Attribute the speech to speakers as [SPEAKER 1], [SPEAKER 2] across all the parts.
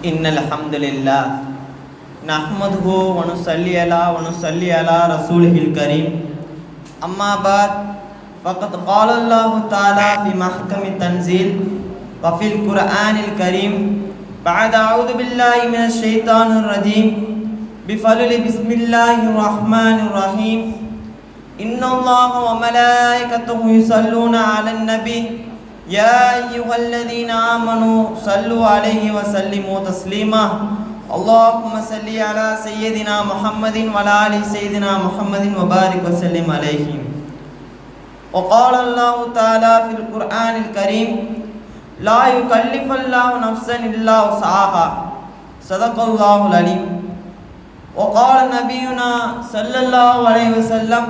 [SPEAKER 1] إن الحمد لله نحمده ونصلي على ونصلي على رسوله الكريم أما بعد فقد قال الله تعالى في محكم التنزيل وفي القرآن الكريم بعد أعوذ بالله من الشيطان الرجيم بفضل بسم الله الرحمن الرحيم إن الله وملائكته يصلون على النبي يا أيها الذين آمنوا صلوا عليه وسلموا تسليما. اللهم صل على سيدنا محمد وعلى آل سيدنا محمد وبارك وسلم عليهم. وقال الله تعالى في القرآن الكريم لا يكلف الله نفسا إلا وسعها. صدق الله العليم. وقال نبينا صلى الله عليه وسلم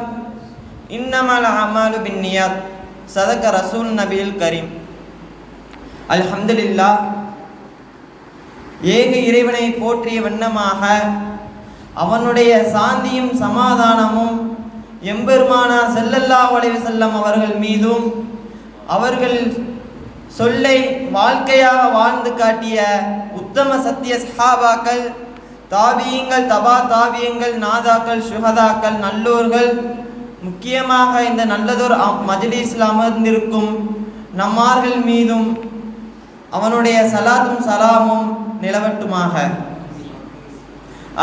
[SPEAKER 1] إنما الأعمال بالنيات. சதக்க ரசூல் நபியில் கரீம் அல்ஹம்துலில்லா ஏக இறைவனை போற்றிய வண்ணமாக அவனுடைய சாந்தியும் சமாதானமும் எம்பெருமானா செல்லல்லா வளைவு செல்லம் அவர்கள் மீதும் அவர்கள் சொல்லை வாழ்க்கையாக வாழ்ந்து காட்டிய உத்தம சத்திய சஹாபாக்கள் தாபியங்கள் தபா தாபியங்கள் நாதாக்கள் சுகதாக்கள் நல்லோர்கள் முக்கியமாக இந்த நல்லதொரு மஜ்லிஸில் அமர்ந்திருக்கும் நம்மார்கள் மீதும் அவனுடைய சலாத்தும் சலாமும் நிலவட்டுமாக.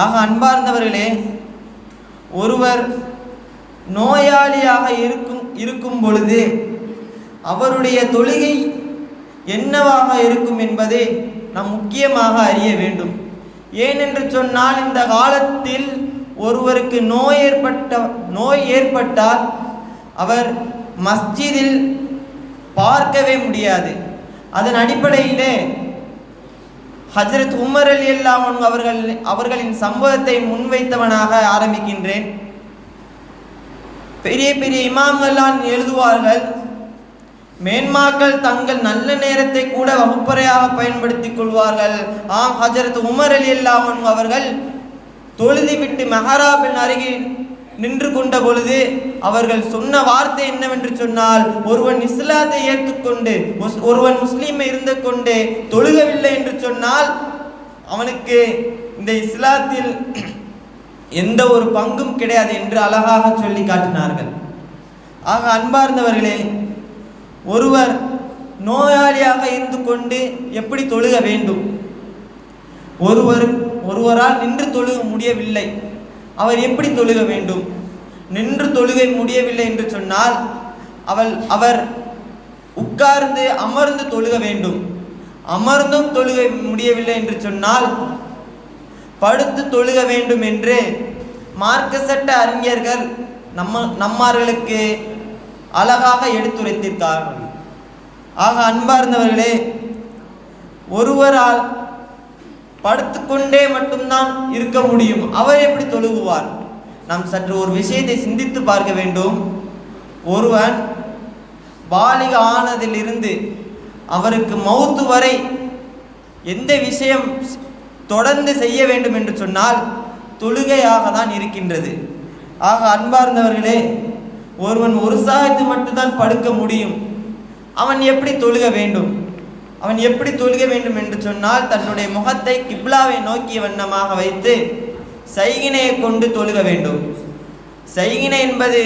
[SPEAKER 1] ஆக அன்பார்ந்தவர்களே ஒருவர் நோயாளியாக இருக்கும் இருக்கும் பொழுது அவருடைய தொழுகை என்னவாக இருக்கும் என்பதை நாம் முக்கியமாக அறிய வேண்டும். ஏனென்று சொன்னால் இந்த காலத்தில் ஒருவருக்கு நோய் ஏற்பட்ட நோய் ஏற்பட்டால் அவர் மஸ்ஜிதில் பார்க்கவே முடியாது. அதன் அடிப்படையிலே ஹஜரத் உமர் அலி அல்லாமன் அவர்கள் அவர்களின் சம்பவத்தை முன்வைத்தவனாக ஆரம்பிக்கின்றேன். பெரிய பெரிய இமாம்கள்லாம் எழுதுவார்கள் மேன்மாக்கள் தங்கள் நல்ல நேரத்தை கூட வகுப்பறையாக பயன்படுத்திக் கொள்வார்கள். ஆம் ஹஜரத் உமர் அலி அல்லாமன் அவர்கள் தொழுதி விட்டு மெஹராபின் அருகில் நின்று கொண்ட பொழுது அவர்கள் சொன்ன வார்த்தை என்னவென்று சொன்னால் ஒருவன் இஸ்லாத்தை ஏற்றுக்கொண்டு ஒருவன் முஸ்லீமை இருந்து கொண்டு தொழுகவில்லை என்று சொன்னால் அவனுக்கு இந்த இஸ்லாத்தில் எந்த ஒரு பங்கும் கிடையாது என்று அழகாக சொல்லி காட்டினார்கள். ஆக அன்பார்ந்தவர்களே ஒருவர் நோயாளியாக இருந்து கொண்டு எப்படி தொழுக வேண்டும்? ஒருவர் ஒருவரால் நின்று தொழுக முடியவில்லை. அவர் எப்படி தொழுக வேண்டும்? நின்று தொழுகை முடியவில்லை என்று சொன்னால் அவள் அவர் உட்கார்ந்து அமர்ந்து தொழுக வேண்டும். அமர்ந்தும் தொழுகை முடியவில்லை என்று சொன்னால் படுத்து தொழுக வேண்டும் என்று மார்க்க சட்ட அறிஞர்கள் நம்ம நம்மார்களுக்கு அழகாக எடுத்துரைத்திருக்கார்கள். ஆக அன்பார்ந்தவர்களே ஒருவரால் படுத்துக்கொண்டே மட்டும்தான் இருக்க முடியும். அவர் எப்படி தொழுகுவார்? நாம் சற்று ஒரு விஷயத்தை சிந்தித்து பார்க்க வேண்டும். ஒருவன் பாலிக ஆனதிலிருந்து அவருக்கு மௌத்து வரை எந்த விஷயம் தொடர்ந்து செய்ய வேண்டும் என்று சொன்னால் தொழுகையாக தான் இருக்கின்றது. ஆக அன்பார்ந்தவர்களே ஒருவன் ஒரு சாயத்து மட்டும்தான் படுக்க முடியும். அவன் எப்படி தொழுக வேண்டும்? அவன் எப்படி தொழுக வேண்டும் என்று சொன்னால் தன்னுடைய முகத்தை கிப்லாவை நோக்கிய வண்ணமாக வைத்து சைகினையை கொண்டு தொழுக வேண்டும். சைகினை என்பது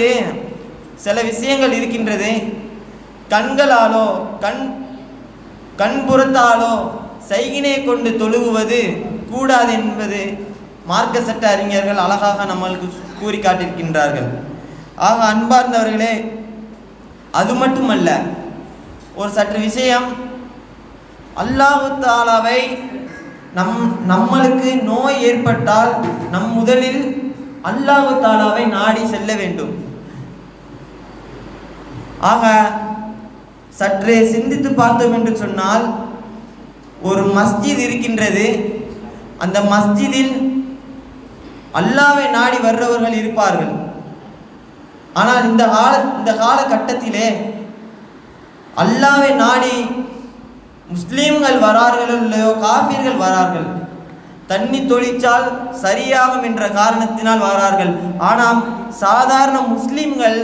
[SPEAKER 1] சில விஷயங்கள் இருக்கின்றது. கண்களாலோ கண் கண்புறத்தாலோ சைகினை கொண்டு தொழுகுவது கூடாது என்பது மார்க்க சட்ட அறிஞர்கள் அழகாக நம்மளுக்கு கூறி காட்டியிருக்கின்றார்கள் ஆக அன்பார்ந்தவர்களே அது மட்டுமல்ல ஒரு சற்று விஷயம் அல்லாஹு தாலாவை நம் நம்மளுக்கு நோய் ஏற்பட்டால் நம் முதலில் அல்லாஹு தாலாவை நாடி செல்ல வேண்டும். ஆக சற்றே சிந்தித்து பார்த்தோம் என்று சொன்னால் ஒரு மஸ்ஜித் இருக்கின்றது. அந்த மஸ்ஜிதில் அல்லாவை நாடி வர்றவர்கள் இருப்பார்கள். ஆனால் இந்த கால இந்த காலகட்டத்திலே அல்லாவை நாடி முஸ்லீம்கள் வரார்களோ இல்லையோ காபீர்கள் வரார்கள். தண்ணி தொழிச்சால் சரியாகும் என்ற காரணத்தினால் வரார்கள். ஆனால் சாதாரண முஸ்லீம்கள்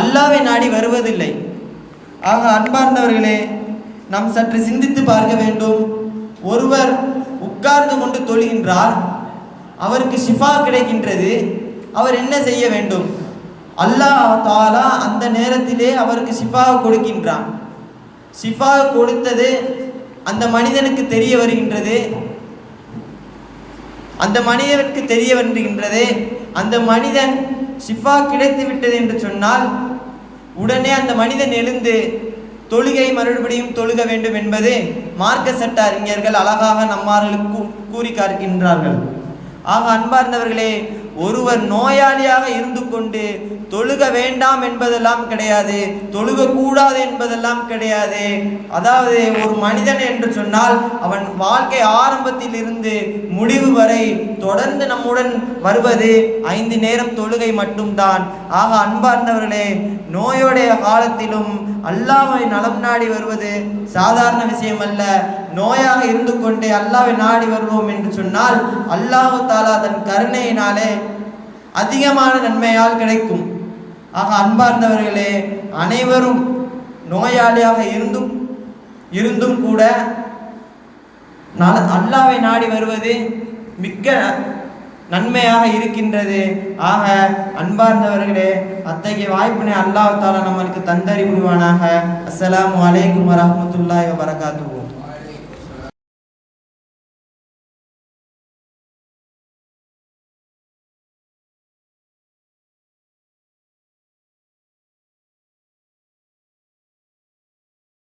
[SPEAKER 1] அல்லாவை நாடி வருவதில்லை. ஆக அன்பார்ந்தவர்களே நாம் சற்று சிந்தித்து பார்க்க வேண்டும். ஒருவர் உட்கார்ந்து கொண்டு தொழுகின்றார். அவருக்கு ஷிஃபா கிடைக்கின்றது. அவர் என்ன செய்ய வேண்டும்? அல்லாஹ் தாலா அந்த நேரத்திலே அவருக்கு ஷிஃபா கொடுக்கின்றான். ஷிஃபா கொடுத்தது அந்த மனிதனுக்கு தெரிய வருகின்றது. அந்த மனிதனுக்கு தெரிய வருகின்றது. அந்த மனிதன் ஷிஃபா கிடைத்து விட்டது என்று சொன்னால் உடனே அந்த மனிதன் எழுந்து தொழுகை மறுபடியும் தொழுக வேண்டும் என்பது மார்க்க சட்ட அறிஞர்கள் அழகாக நம்மார்களுக்கு கூ- கூறி காக்கின்றார்கள் ஆக அன்பார்ந்தவர்களே ஒருவர் நோயாளியாக இருந்து கொண்டு தொழுக வேண்டாம் என்பதெல்லாம் கிடையாது தொழுக கூடாது என்பதெல்லாம் கிடையாது. அதாவது ஒரு மனிதன் என்று சொன்னால் அவன் வாழ்க்கை ஆரம்பத்தில் இருந்து முடிவு வரை தொடர்ந்து நம்முடன் வருவது ஐந்து நேரம் தொழுகை மட்டும்தான். ஆக அன்பார்ந்தவர்களே நோயுடைய காலத்திலும் அல்லாவை நலம் நாடி வருவது சாதாரண விஷயம் அல்ல நோயாக இருந்து கொண்டே அல்லாவை நாடி வருவோம் என்று சொன்னால் அல்லாஹு தாலா தன் கருணையினாலே அதிகமான நன்மையால் கிடைக்கும். ஆக அன்பார்ந்தவர்களே அனைவரும் நோயாளியாக இருந்தும் இருந்தும் கூட நல- அல்லாஹ்வை நாடி வருவது மிக்க நன்மையாக இருக்கின்றது. ஆக அன்பார்ந்தவர்களே அத்தகைய வாய்ப்பினை அல்லாஹ் தாலா நம்மளுக்கு தந்தறி முடிவானாக அஸ்லாம் அலைக்கும் வரமத்துல்லாய் வரகாத்துவோம்